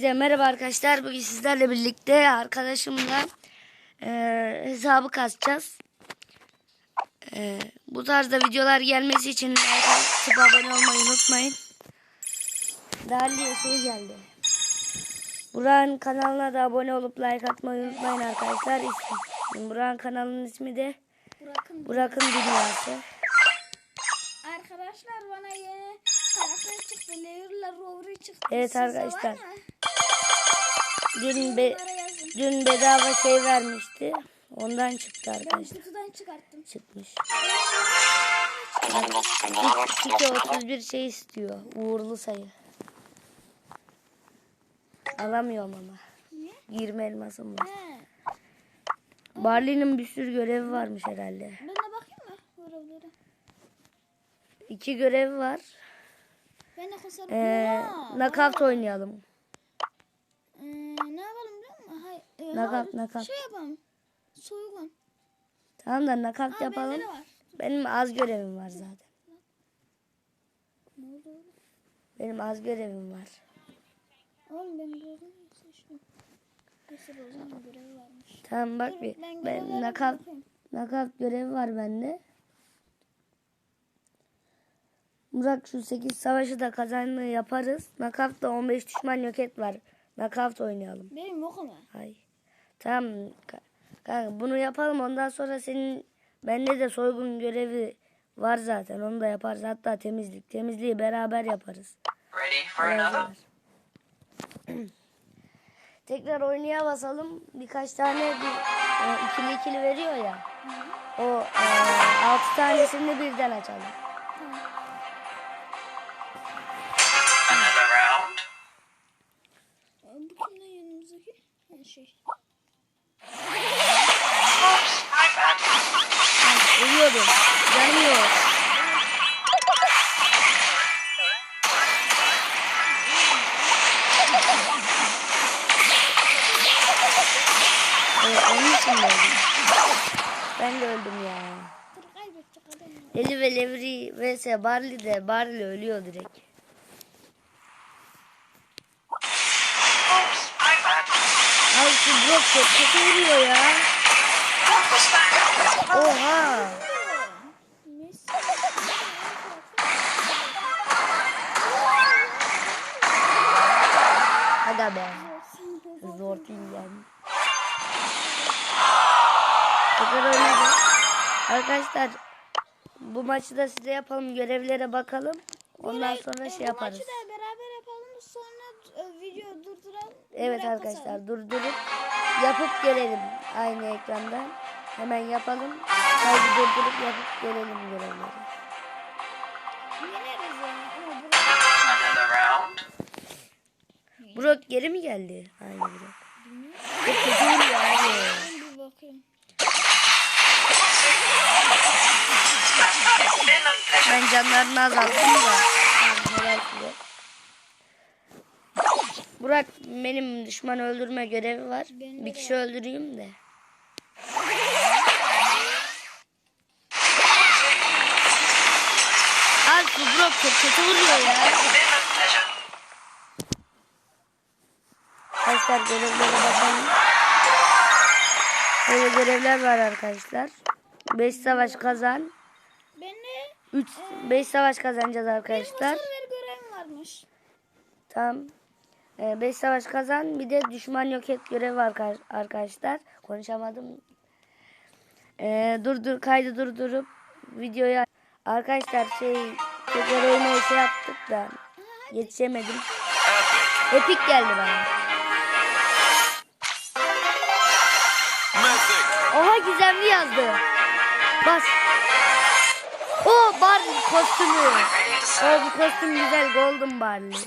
Hepinize merhaba arkadaşlar. Bugün sizlerle birlikte arkadaşımla e, hesabı kasacağız. E, bu tarzda videolar gelmesi için like abone olmayı unutmayın. Değerli şey geldi. Burak'ın kanalına da abone olup like atmayı unutmayın arkadaşlar. İsmi, Burak'ın kanalının ismi de. Burak'ın Dünyası. Arkadaşlar bana yeni çıktı. Layer'la çıktı. Evet arkadaşlar. Dün, be, dün bedava şey vermişti. Ondan çıktı Ben arkadaşlar. kutudan çıkarttım. Çıkmış. Kike 31 şey istiyor. Uğurlu sayı. Alamıyorum ama. Niye? 20 elmasım var. He. Barley'nin bir sürü görevi varmış herhalde. Ben de bakayım mı? Görevlere. İki görevi var. Ben de kasarım. Ee, nakavt oynayalım. Ee, ne yapalım biliyor musun? Hay, e, Nakavt, hayır, nakavt. Şey yapalım. Soygun. Tamam da nakavt Aa, yapalım. Benim az görevim var zaten. Ne oldu oğlum? Benim az görevim var. Oğlum ben gördüm. Seçtim. Neyse o zaman görevi varmış. Tamam bak bir. ben Ben bakayım. nakavt görevi var bende. Murat şu 8 savaşı da kazanmayı yaparız. Nakavt'ta 15 düşman yok et var. Nakavt oynayalım. Benim yok ama. Hay. Tamam. ka- Kanka bunu yapalım. Ondan sonra senin bende de soygun görevi var zaten. Onu da yaparız. Hatta temizlik. Temizliği beraber yaparız. Ready for another? Tekrar oynaya basalım. Birkaç tane bir, e, ikili ikili veriyor ya. O e, altı tanesini birden açalım. Şey. Ölüyordum. Canım yok. Evet, onun için de öldüm. Ben de öldüm ya. Dur kaybedecek adam ya. Eli ve Levri vs Barley de Barley ölüyor direkt. Çok kötü vuruyor ya. Oha. Aga be. Zor değil yani. Tekrar oynadık. Arkadaşlar bu maçı da size yapalım. Görevlere bakalım. Ondan sonra şey yaparız. Bu maçı da beraber yapalım sonra e, video durduralım. Evet arkadaşlar durdurup yapıp gelelim aynı ekrandan. Hemen yapalım. Kaydı durdurup yapıp gelelim görevleri. Burak geri mi geldi? Aynı Burak. Abi. ben bir bakayım. Ben canlarını azalttım da. Tamam, helal size. Burak benim düşman öldürme görevi var. Benim Bir kişi öldüreyim de. Al Burak çok kötü vuruyor ya. Arkadaşlar görevlere bakalım. Böyle görevler var arkadaşlar. 5 savaş kazan. Ben de 3 5 savaş kazanacağız benim arkadaşlar. görevim varmış. Tamam. 5 savaş kazan. Bir de düşman yok et görevi var arka- arkadaşlar. Konuşamadım. Ee, dur dur kaydı durdurup videoya arkadaşlar şey tekrar oynayı şey yaptık da yetişemedim. Epic geldi bana. Oha gizemli yazdı. Bas. O Barley kostümü. O bu kostüm güzel Golden Barley.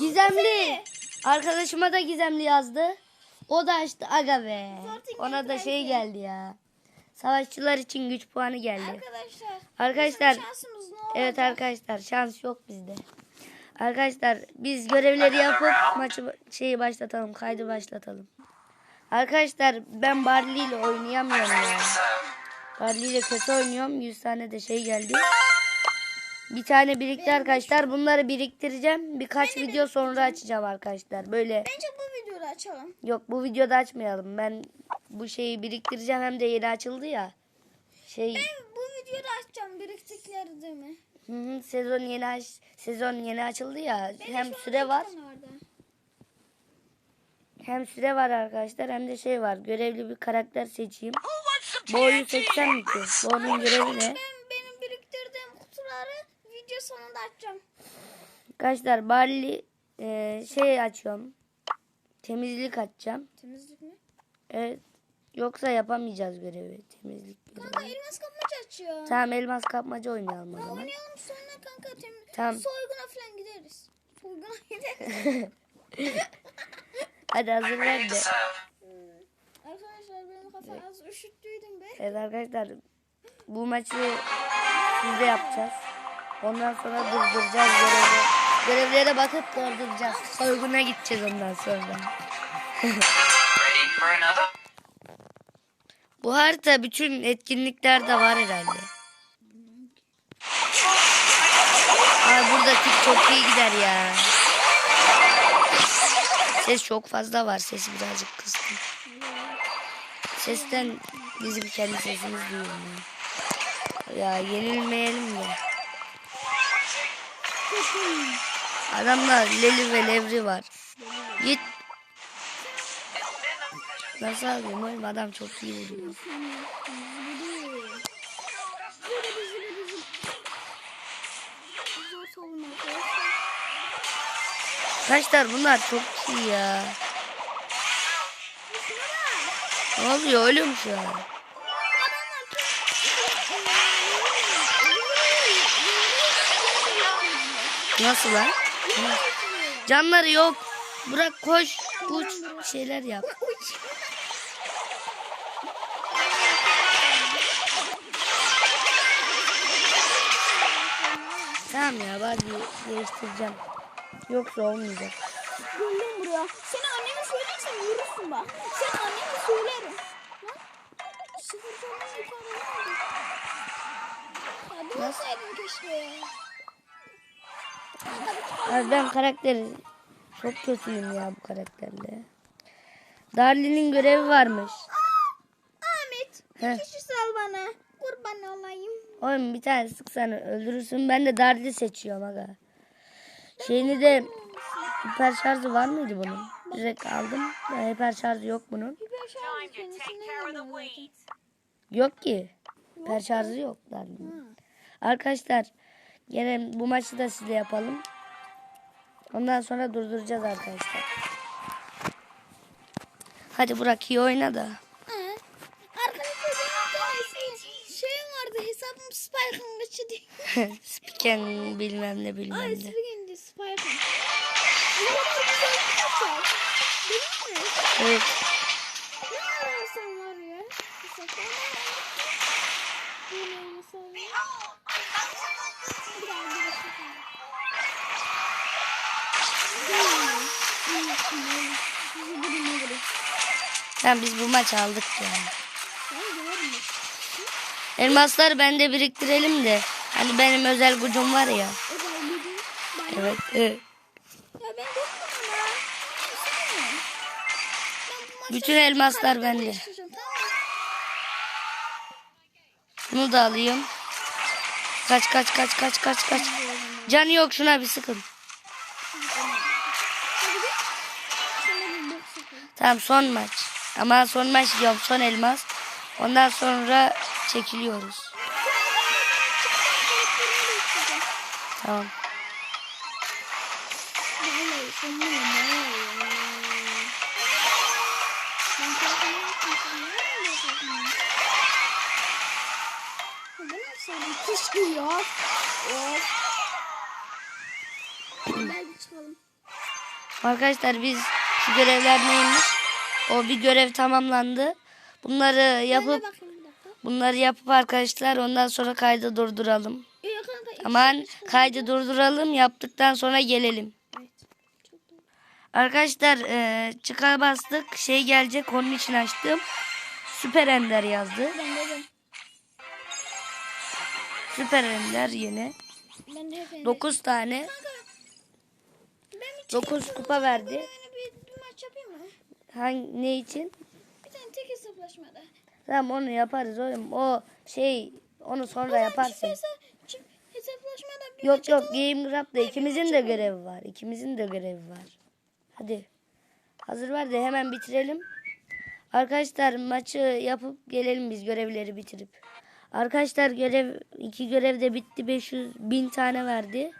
Gizemli. Arkadaşıma da gizemli yazdı. O da açtı aga be. Ona da şey geldi ya. Savaşçılar için güç puanı geldi. Arkadaşlar. Arkadaşlar evet arkadaşlar şans yok bizde. Arkadaşlar biz görevleri yapıp maçı şeyi başlatalım. Kaydı başlatalım. Arkadaşlar ben Barley ile oynayamıyorum Ready ya. to serve? Barley ile kötü oynuyorum. 100 tane de şey geldi. Bir tane birikti arkadaşlar. Bunları biriktireceğim. Birkaç video sonra açacağım arkadaşlar. Böyle Bence bu videoda açalım. yok bu videoda açmayalım. Ben bu şeyi biriktireceğim hem de yeni açıldı ya. Şey Ben bu videoda açacağım biriktikleri değil mi? hı hı, sezon yeni aç, sezon yeni açıldı ya. Benim Hem süre var. Hem süre var arkadaşlar hem de şey var. Görevli bir karakter seçeyim. Bu oyun seçsem mi ki? Bu oyunun görevi ne? Video sonunda açacağım. Arkadaşlar Barley e, şey açıyorum. Temizlik açacağım. Temizlik mi? Evet. Yoksa yapamayacağız görevi. Temizlik Kanka görevi. elmas kapmaca açıyor. Tamam elmas kapmaca oynayalım zaman. oynayalım sonra kanka tem Tamam. soyguna falan gideriz. Soyguna gideriz. Hadi hazır ver Ready to de. serve. Arkadaşlar benim kafa az üşüttüydüm be. Evet arkadaşlar bu maçı sizde yapacağız. Ondan sonra durduracağız görevi. Görevlere bakıp durduracağız. Soyguna gideceğiz ondan sonra. Bu harita bütün etkinliklerde var herhalde. Ay burada tip çok iyi gider ya. Ses çok fazla var. Sesi birazcık kıstım. Sesten bizim kendi sesimiz duyuyor. Ya. ya yenilmeyelim de. Adamlar Leli ve Levri var. Git. Nasıl alayım oğlum adam çok iyi vuruyor. Arkadaşlar bunlar çok iyi ya. Ne oluyor ölüm şu an. Nasıl lan? Canları yok. Bırak koş. Uç. Şeyler yap. Tamam ya bari değiştireceğim. Yoksa olmayacak. Geldim buraya. Seni anneme söylersen vurursun bak. Sen anneme söylerim. Sıfır canlı yukarı. Ya dursaydın keşke. Abi ben karakteri çok kötüyüm ya bu karakterle. Darlin'in görevi varmış. Ahmet. Heh. Bir kişi sal bana. Kurban olayım. Oğlum bir tane sıksan öldürürsün. Ben de Darli seçiyorum aga. Şeyini de hiper şarjı var mıydı bunun? Direkt aldım. Ya, hiper şarjı yok bunun. Şarjı. Yok ki. Hiper şarjı yok Darli'nin. Arkadaşlar gene bu maçı da size yapalım. Ondan sonra durduracağız arkadaşlar. Hadi Burak iyi oyna da. Ha. Arkadaşlar benim şeyim vardı hesabım Spike'ın kaçı diye. Spiken bilmem ne Ay bilmem Spike'ın. Ne. Değil mi? Evet. Ne ararsan var ya. Tamam biz bu maç aldık yani. Sen görmüyorsun. Elmaslar bende biriktirelim de. Hani benim özel gücüm var ya. Evet. Ya ben ya. Ben Bütün elmaslar bende. Bunu da alayım. Kaç kaç kaç kaç kaç kaç. Canı yok şuna bir sıkın. Tamam son maç. Ama son maç diyorum son elmas. Ondan sonra çekiliyoruz. Tamam. Keşke ya. Of. Arkadaşlar biz şu görevler neymiş? O bir görev tamamlandı. Bunları yapıp bunları yapıp arkadaşlar ondan sonra kaydı durduralım. Aman kaydı durduralım yaptıktan sonra gelelim. Arkadaşlar e, çıkar bastık şey gelecek onun için açtım. Süper Ender yazdı. Ben de ben. Süper Ender yine. Ben de hep 9 tane. Ben bir 9 kupa verdi. Yani bir, bir maç yapayım mı? Hangi ne için? Bir tane tek hesaplaşmada. Tamam onu yaparız oğlum. O şey onu sonra yaparsın. Hesaplaşmada bir Yok yok. Game Grab'da ikimizin de görevi var. İkimizin de görevi var. Hadi. Hazır ver de hemen bitirelim. Arkadaşlar maçı yapıp gelelim biz görevleri bitirip. Arkadaşlar görev iki görev de bitti 500 bin tane verdi.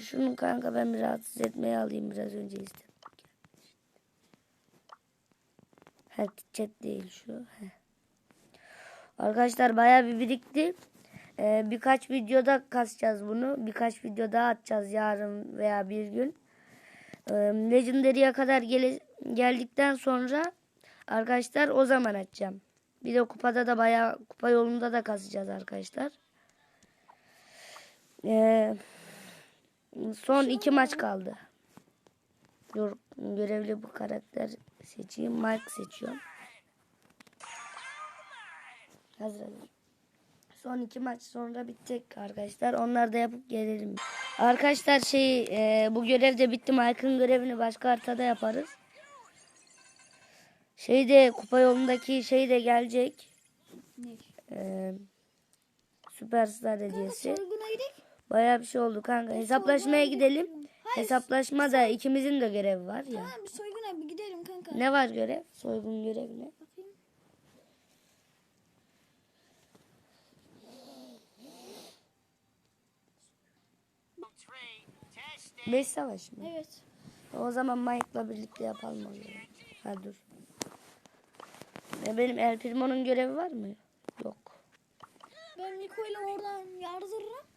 Şunu kanka ben bir rahatsız etmeye alayım biraz önce istedim. Ha chat değil şu. Arkadaşlar bayağı bir birikti. Ee, birkaç videoda kasacağız bunu. Birkaç video daha atacağız yarın veya bir gün. Ee, Legendary'e kadar gele- geldikten sonra arkadaşlar o zaman açacağım. Bir de kupada da bayağı kupa yolunda da kasacağız arkadaşlar. Ee, son iki maç kaldı. Dur görevli bu karakter seçeyim. Mike seçiyorum. Hazır hazır. Son iki maç sonra bitecek arkadaşlar. Onlar da yapıp gelelim. Arkadaşlar şey e, bu görev de bitti. Mike'ın görevini başka haritada yaparız. Şey de kupa yolundaki şey de gelecek. Ne? E, Süperstar hediyesi. Bayağı bir şey oldu kanka. Hesaplaşmaya gidelim. Hayır. Hesaplaşma da ikimizin de görevi var ya. Tamam bir soyguna bir gidelim kanka. Ne var görev? Soygun görevi ne? Bakayım. Beş savaş mı? Evet. O zaman Mike'la birlikte yapalım o görevi. Ha dur. E, benim El Primo'nun görevi var mı? Yok. Ben Niko ile oradan yardırırım.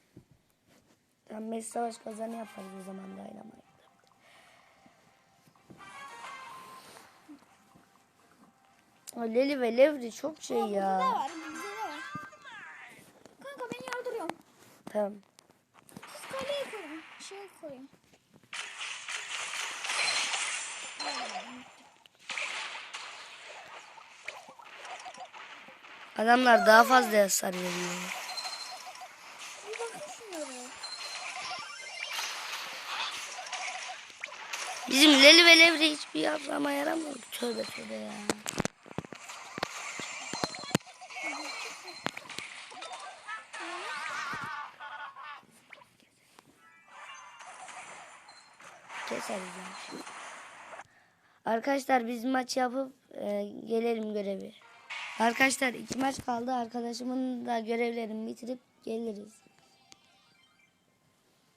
Tamam beş savaş kazanı yaparız o zaman Dynamite'da. O Leli ve Levri çok şey Ne ya. var? Bizde var? Kanka ben yardırıyorum. Tamam. Siz kaleye koyun. Şey koyun. Adamlar daha fazla hasar veriyor. Bizim Leli ve Levri hiçbir yarama yaramıyor. Tövbe tövbe ya. Keseriz yani. Arkadaşlar biz maç yapıp e, gelelim görevi. Arkadaşlar iki maç kaldı. Arkadaşımın da görevlerini bitirip geliriz.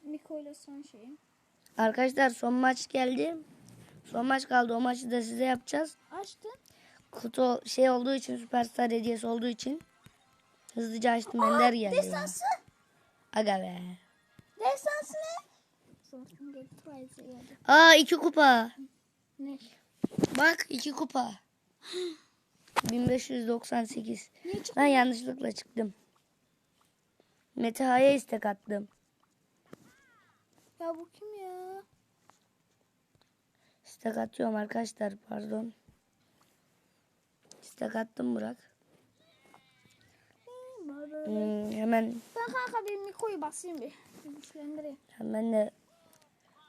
Niko ile son şeyim. Arkadaşlar son maç geldi. Son maç kaldı. O maçı da size yapacağız. Açtın. Kutu şey olduğu için Süperstar hediyesi olduğu için hızlıca açtım. Ender geldi. ya. Destansı. Aga be. Destansı ne? Aa iki kupa. Ne? Bak iki kupa. 1598. Niye çıktı? Ben yanlışlıkla çıktım. Meta'ya istek attım. Ya bu kim ya? İstek atıyorum arkadaşlar pardon. İstek attım Burak. Hmm, hemen Ben kanka bir Niko'yu basayım bir. Güçlendireyim. hemen de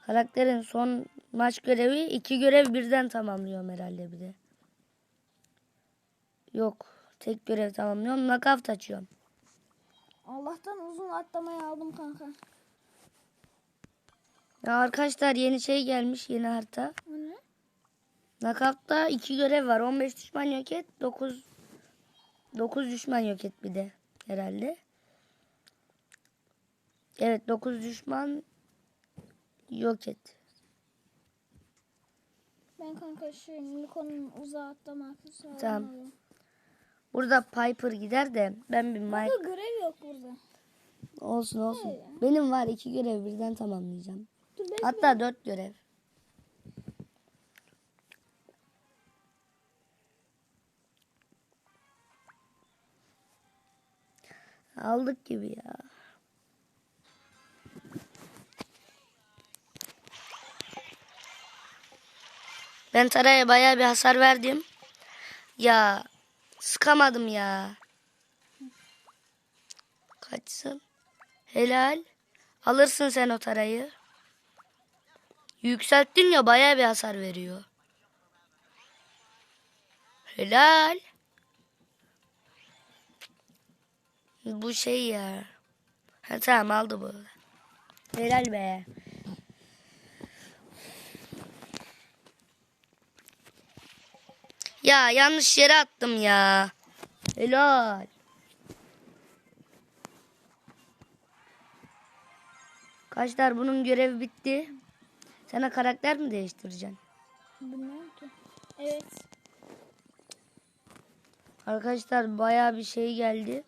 karakterin son maç görevi iki görev birden tamamlıyorum herhalde bir de. Yok. Tek görev tamamlıyorum. Knockout açıyorum. Allah'tan uzun atlamayı aldım kanka. Ya arkadaşlar yeni şey gelmiş. Yeni harita. Knockout'ta iki görev var. 15 düşman yok et. 9 9 düşman yok et bir de herhalde. Evet 9 düşman yok et. Ben kanka şu Niko'nun uzağa atlama aksesuarını Tamam. alıyorum. Burada Piper gider de ben bir Mike Kanka görev yok burada. olsun olsun. Öyle. Benim var iki görev birden tamamlayacağım. Hatta dört görev. Aldık gibi ya. Ben Tara'ya bayağı bir hasar verdim. Ya sıkamadım ya. Helal. Alırsın sen o tarayı. Yükselttin ya bayağı bir hasar veriyor. Helal. Bu şey ya. Ha, tamam aldı bu. Helal be. Ya yanlış yere attım ya. Helal. Kaçlar bunun görevi bitti. Sana karakter mi değiştireceksin? Bilmiyorum ki. Evet. Arkadaşlar bayağı bir şey geldi.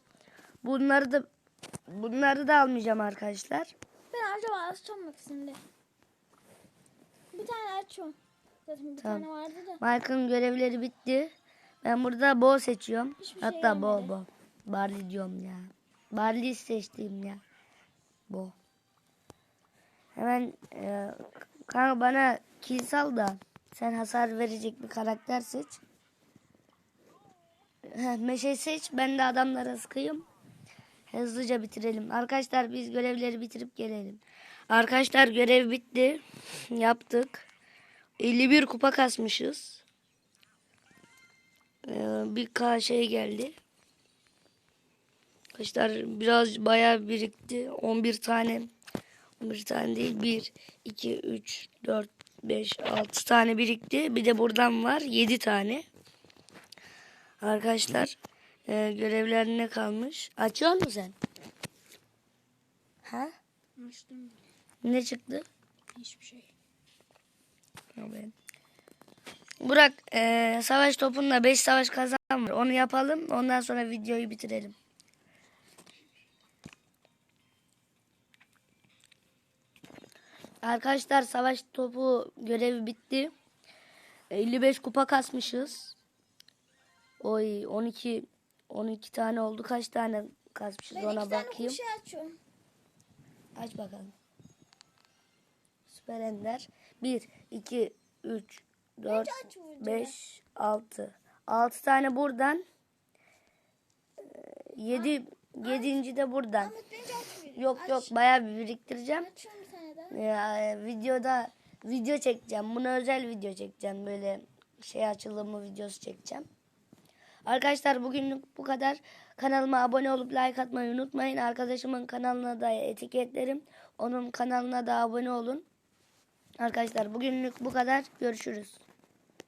Bunları da bunları da almayacağım arkadaşlar. Ben acaba açacağım bak şimdi. Bir tane açıyorum. Zaten bir Tamam. tane vardı da. Mike'ın görevleri bitti. Ben burada Bo seçiyorum. Hiçbir şey Hatta Bo gelmedi. Bo. Barley diyorum ya. Barley seçtiğim ya. Bo. Hemen e, kanka bana kill sal da sen hasar verecek bir karakter seç. Meşe seç. Ben de adamlara sıkayım. Hızlıca bitirelim. Arkadaşlar biz görevleri bitirip gelelim. Arkadaşlar görev bitti. Yaptık. 51 kupa kasmışız. Ee, bir K şey geldi. Arkadaşlar biraz bayağı birikti. 11 tane 11 tane değil 1 2 3 4 5 6 tane birikti. Bir de buradan var 7 tane. Arkadaşlar e, görevler ne kalmış? Açıyor musun sen? Ha? Açtım. Ne çıktı? Hiçbir şey. Burak eee, savaş topunda 5 savaş kazan var. Onu yapalım. Ondan sonra videoyu bitirelim. Arkadaşlar savaş topu görevi bitti. 55 kupa kasmışız. Oy 12 12 tane oldu. Kaç tane kasmışız Ben ona bakayım. Aç bakalım. Süper Ender. 1, 2, 3, 4, aç bu videoyu. 5, 6. 6 tane buradan. 7, 7. de buradan. Yok yok bayağı bir biriktireceğim. Ya, videoda video çekeceğim. Bunu özel video çekeceğim. Böyle şey açılımı videosu çekeceğim. Arkadaşlar bugünlük bu kadar. Kanalıma abone olup like atmayı unutmayın. Arkadaşımın kanalına da etiketlerim. Onun kanalına da abone olun. Arkadaşlar bugünlük bu kadar. Görüşürüz.